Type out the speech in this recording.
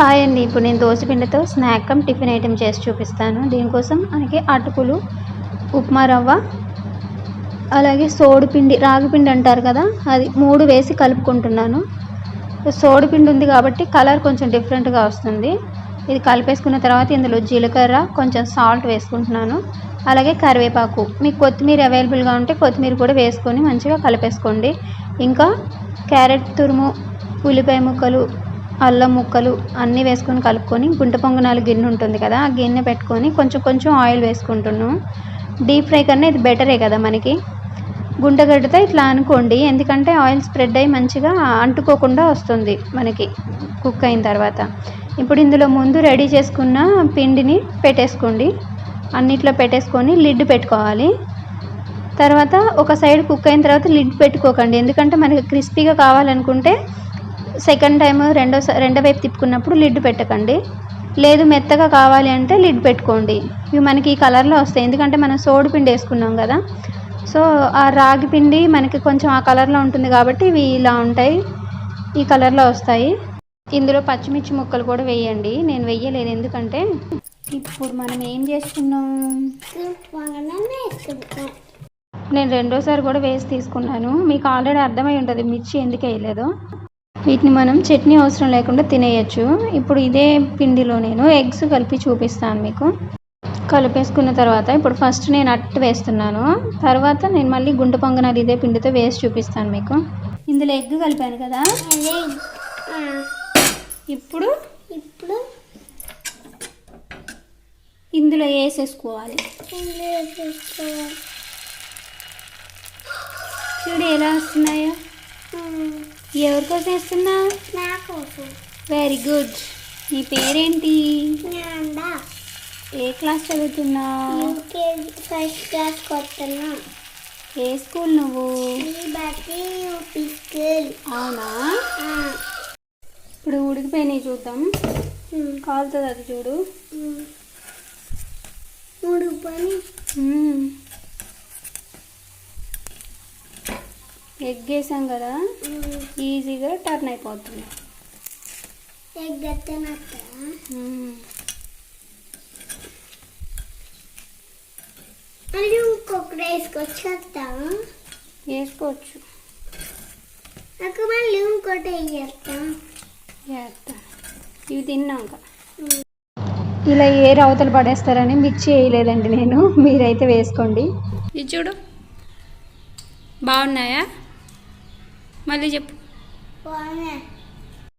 Hi అండి. ఇప్పుడు నేను దోశపిండితో స్నాక్ కమ్ టిఫిన్ ఐటెం చేసి చూపిస్తాను. దీనికోసం మనకి అటుకులు ఉప్మా రవ్వ అలాగే సోడిపిండి రాగిపిండి అంటారు కదా అది మూడు వేసి కలుపుకుంటున్నాను. సోడిపిండి ఉంది కాబట్టి కలర్ కొంచెం డిఫరెంట్గా వస్తుంది. ఇది కలిపేసుకున్న తర్వాత ఇందులో జీలకర్ర కొంచెం సాల్ట్ వేసుకుంటున్నాను. అలాగే కరివేపాకు. మీకు కొత్తిమీర అవైలబుల్గా ఉంటే కొత్తిమీర కూడా వేసుకొని మంచిగా కలిపేసుకోండి. ఇంకా క్యారెట్ తురుము ఉల్లిపాయ ముక్కలు అల్లం ముక్కలు అన్నీ వేసుకొని కలుపుకొని గుంట పొంగనాలు గిన్నె ఉంటుంది కదా ఆ గిన్నె పెట్టుకొని కొంచెం కొంచెం ఆయిల్ వేసుకుంటున్నాను డీప్ ఫ్రై కన్నా ఇది బెటరే కదా మనకి. గుంటగడ్డతో ఇట్లా అనుకోండి ఎందుకంటే ఆయిల్ స్ప్రెడ్ అయ్యి మంచిగా అంటుకోకుండా వస్తుంది మనకి కుక్ అయిన తర్వాత. ఇప్పుడు ఇందులో ముందు రెడీ చేసుకున్న పిండిని పెట్టేసుకోండి. అన్నిట్లో పెట్టేసుకొని లిడ్ పెట్టుకోవాలి. తర్వాత ఒక సైడ్ కుక్ అయిన తర్వాత లిడ్ పెట్టుకోకండి ఎందుకంటే మనకి క్రిస్పీగా కావాలనుకుంటే సెకండ్ టైం రెండో రెండో వైపు తిప్పుకున్నప్పుడు లిడ్ పెట్టకండి. లేదు మెత్తగా కావాలి అంటే లిడ్ పెట్టుకోండి. ఇవి మనకి ఈ కలర్లో వస్తాయి. ఎందుకంటే మనం సోడి పిండి వేసుకున్నాం కదా. సో ఆ రాగి పిండి మనకి కొంచెం ఆ కలర్లో ఉంటుంది కాబట్టి ఇవి ఇలా ఉంటాయి. ఈ కలర్లో వస్తాయి. ఇందులో పచ్చిమిర్చి ముక్కలు కూడా వేయండి. నేను వెయ్యలేదు ఎందుకంటే ఇప్పుడు మనం ఏం చేసుకున్నాం? నేను రెండోసారి కూడా వేసి తీసుకున్నాను. మీకు ఆల్రెడీ అర్థమై ఉంటుంది. మిర్చి ఎందుకు వేయలేదు? వీటిని మనం చట్నీ అవసరం లేకుండా తినేయచ్చు. ఇప్పుడు ఇదే పిండిలో నేను ఎగ్స్ కలిపి చూపిస్తాను మీకు. కలిపేసుకున్న తర్వాత ఇప్పుడు ఫస్ట్ నేను అట్టు వేస్తున్నాను. తర్వాత నేను మళ్ళీ గుంట పొంగనాలు ఇదే పిండితో వేసి చూపిస్తాను మీకు. ఇందులో ఎగ్ కలిపాను కదా? ఇప్పుడు? ఇప్పుడు? ఇందులో వేసేసుకోవాలి. చూడు ఎలా వస్తున్నాయో. ఎవరి కోసం వేస్తున్నా నా కోసం. వెరీ గుడ్ నీ పేరేంటి? ఏ క్లాస్ చదువుతున్నావు? యూకేజీ ఫస్ట్ క్లాస్ ఏ స్కూల్ నువ్వు? UP school. అవునా? ఇప్పుడు ఉడికిపోయినాయి చూద్దాం. కాలుతుంది అది చూడు. మూడు ఎగ్ వేసాం కదా ఈజీగా టర్న్ అయిపోతుంది. మ్మ్. మళ్ళీ ఇంకొకటి వేసుకొచ్చేస్తా వేసుకోవచ్చు. నాకు మళ్ళీ ఇంకోటి వేయేస్తా చేస్తా ఇవి తిన్నాక. ఇలా ఏ రవతలు పడేస్తారని మిర్చి వేయలేదండి నేను. మీరైతే వేసుకోండి. ఇది చూడు. బాగున్నాయా? మళ్ళీ చెప్పు.